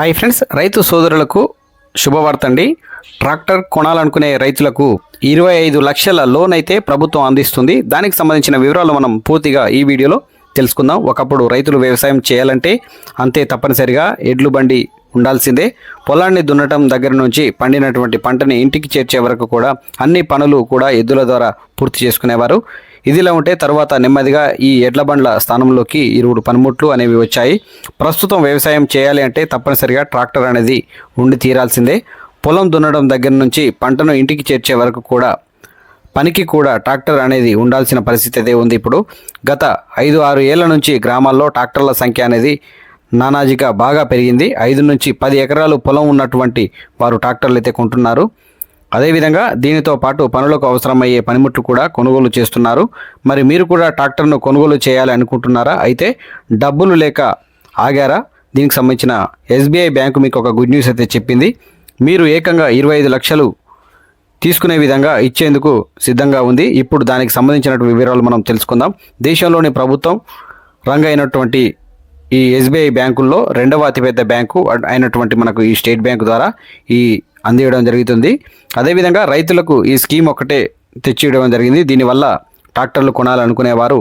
Hi friends రైతు సోదరులకు శుభవార్త అండి ట్రాక్టర్ కొనాలనుకునే రైతులకు ఇరవై ఐదు లక్షల లోన్ అయితే ప్రభుత్వం అందిస్తుంది. దానికి సంబంధించిన వివరాలు మనం పూర్తిగా ఈ వీడియోలో తెలుసుకుందాం. ఒకప్పుడు రైతులు వ్యవసాయం చేయాలంటే అంతే తప్పనిసరిగా ఎడ్లు బండి ఉండాల్సిందే. పొలాన్ని దున్నటం దగ్గర నుంచి పండినటువంటి పంటని ఇంటికి చేర్చే వరకు కూడా అన్ని పనులు కూడా ఎద్దుల ద్వారా పూర్తి చేసుకునేవారు. ఇదిలా ఉంటే తర్వాత నెమ్మదిగా ఈ ఎడ్ల బండ్ల స్థానంలోకి ఇరువురు పనిముట్లు అనేవి వచ్చాయి. ప్రస్తుతం వ్యవసాయం చేయాలి అంటే తప్పనిసరిగా ట్రాక్టర్ అనేది ఉండి తీరాల్సిందే. పొలం దున్నడం దగ్గర నుంచి పంటను ఇంటికి చేర్చే వరకు కూడా పనికి కూడా ట్రాక్టర్ అనేది ఉండాల్సిన పరిస్థితి అయితే ఉంది ఇప్పుడు. గత ఐదు ఆరు ఏళ్ళ నుంచి గ్రామాల్లో ట్రాక్టర్ల సంఖ్య అనేది నానాజీగా బాగా పెరిగింది. ఐదు నుంచి పది ఎకరాలు పొలం ఉన్నటువంటి వారు ట్రాక్టర్లు అయితే కొంటున్నారు. అదేవిధంగా దీనితో పాటు పనులకు అవసరమయ్యే పనిముట్లు కూడా కొనుగోలు చేస్తున్నారు. మరి మీరు కూడా ట్రాక్టర్ను కొనుగోలు చేయాలి అనుకుంటున్నారా? అయితే డబ్బులు లేక ఆగారా? దీనికి సంబంధించిన ఎస్బీఐ బ్యాంకు మీకు ఒక గుడ్ న్యూస్ అయితే చెప్పింది. మీరు ఏకంగా ఇరవై ఐదు లక్షలు తీసుకునే విధంగా ఇచ్చేందుకు సిద్ధంగా ఉంది. ఇప్పుడు దానికి సంబంధించినటువంటి వివరాలు మనం తెలుసుకుందాం. దేశంలోని ప్రభుత్వం రంగ అయినటువంటి ఈ ఎస్బీఐ బ్యాంకుల్లో రెండవ అతిపెద్ద బ్యాంకు అయినటువంటి మనకు ఈ స్టేట్ బ్యాంకు ద్వారా ఈ అందివ్వడం జరుగుతుంది. అదేవిధంగా రైతులకు ఈ స్కీమ్ ఒకటే తెచ్చివ్వడం జరిగింది. దీనివల్ల ట్రాక్టర్లు కొనాలనుకునేవారు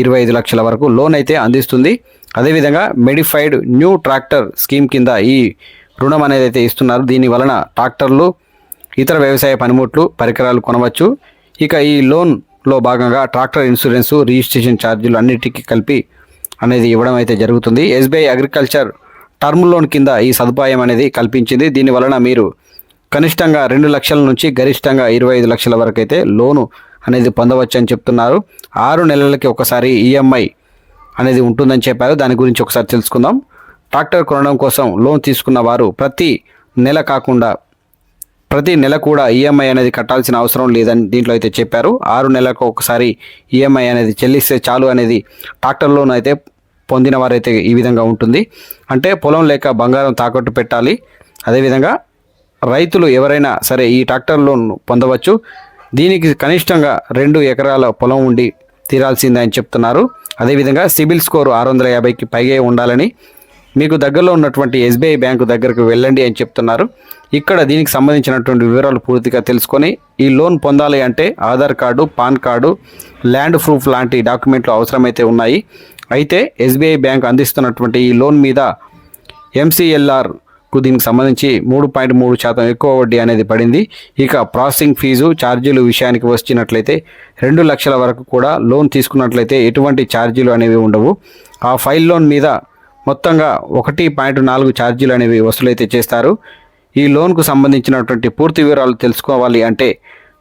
ఇరవై ఐదు లక్షల వరకు లోన్ అయితే అందిస్తుంది. అదేవిధంగా మెడిఫైడ్ న్యూ ట్రాక్టర్ స్కీమ్ కింద ఈ రుణం అనేది అయితే ఇస్తున్నారు. దీని వలన ట్రాక్టర్లు ఇతర వ్యవసాయ పనిముట్లు పరికరాలు కొనవచ్చు. ఇక ఈ లోన్లో భాగంగా ట్రాక్టర్ ఇన్సూరెన్సు రిజిస్ట్రేషన్ ఛార్జీలు అన్నిటికీ కలిపి అనేది ఇవ్వడం అయితే జరుగుతుంది. ఎస్బీఐ అగ్రికల్చర్ టర్మ్ లోన్ కింద ఈ సదుపాయం అనేది కల్పించింది. దీని వలన మీరు కనిష్టంగా రెండు లక్షల నుంచి గరిష్టంగా ఇరవై ఐదు లక్షల వరకు అయితే లోను అనేది పొందవచ్చు అని చెప్తున్నారు. ఆరు నెలలకి ఒకసారి ఈఎంఐ అనేది ఉంటుందని చెప్పారు. దాని గురించి ఒకసారి తెలుసుకుందాం. ట్రాక్టర్ కొనడం కోసం లోన్ తీసుకున్న వారు ప్రతి నెల కాకుండా ప్రతి నెల కూడా ఈఎంఐ అనేది కట్టాల్సిన అవసరం లేదని దీంట్లో అయితే చెప్పారు. ఆరు నెలలకు ఒకసారి ఈఎంఐ అనేది చెల్లిస్తే చాలు అనేది ట్రాక్టర్ లోన్ అయితే పొందిన వారైతే ఈ విధంగా ఉంటుంది. అంటే పొలం లేక బంగారం తాకట్టు పెట్టాలి. అదేవిధంగా రైతులు ఎవరైనా సరే ఈ ట్రాక్టర్ లోన్ పొందవచ్చు. దీనికి కనిష్టంగా రెండు ఎకరాల పొలం ఉండి తీరాల్సిందే అని చెప్తున్నారు. అదేవిధంగా సిబిల్ స్కోరు ఆరు వందల యాభైకి పైగా ఉండాలని మీకు దగ్గరలో ఉన్నటువంటి ఎస్బీఐ బ్యాంకు దగ్గరకు వెళ్ళండి అని చెప్తున్నారు. ఇక్కడ దీనికి సంబంధించినటువంటి వివరాలు పూర్తిగా తెలుసుకొని ఈ లోన్ పొందాలి అంటే Aadhaar card PAN card land proof లాంటి డాక్యుమెంట్లు అవసరమైతే ఉన్నాయి. అయితే ఎస్బీఐ బ్యాంక్ అందిస్తున్నటువంటి ఈ లోన్ మీద ఎంసీఎల్ఆర్ కు దీనికి సంబంధించి మూడు పాయింట్ మూడు శాతం ఎక్కువ వడ్డీ అనేది పడింది. ఇక ప్రాసెసింగ్ ఫీజు ఛార్జీలు విషయానికి వచ్చినట్లయితే రెండు లక్షల వరకు కూడా లోన్ తీసుకున్నట్లయితే ఎటువంటి ఛార్జీలు అనేవి ఉండవు. ఆ ఫైల్ లోన్ మీద మొత్తంగా ఒకటి పాయింట్ నాలుగు ఛార్జీలు అనేవి వసూలైతే చేస్తారు. ఈ లోన్కు సంబంధించినటువంటి పూర్తి వివరాలు తెలుసుకోవాలి అంటే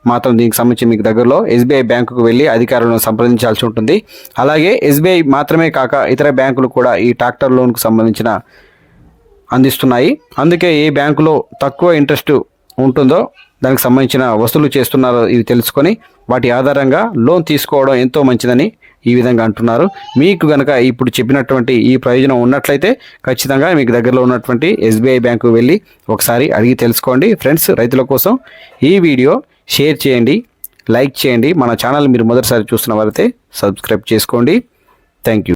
మాత్రం దీనికి సంబంధించి మీకు దగ్గరలో ఎస్బీఐ బ్యాంకుకు వెళ్ళి అధికారులను సంప్రదించాల్సి ఉంటుంది. అలాగే ఎస్బీఐ మాత్రమే కాక ఇతర బ్యాంకులు కూడా ఈ ట్రాక్టర్ లోన్కు సంబంధించిన అందిస్తున్నాయి. అందుకే ఏ బ్యాంకులో తక్కువ ఇంట్రెస్ట్ ఉంటుందో దానికి సంబంధించిన వసూలు చేస్తున్నారో ఇవి తెలుసుకొని వాటి ఆధారంగా లోన్ తీసుకోవడం ఎంతో మంచిదని ఈ విధంగా అంటున్నారు. మీకు గనక ఇప్పుడు చెప్పినటువంటి ఈ ప్రయోజనం ఉన్నట్లయితే ఖచ్చితంగా మీకు దగ్గరలో ఉన్నటువంటి ఎస్బీఐ బ్యాంకు వెళ్ళి ఒకసారి అడిగి తెలుసుకోండి. ఫ్రెండ్స్ రైతుల కోసం ఈ వీడియో షేర్ చేయండి లైక్ చేయండి. మన ఛానల్ మీరు మొదటిసారి చూస్తున్న వారైతే సబ్స్క్రైబ్ చేసుకోండి. Thank you.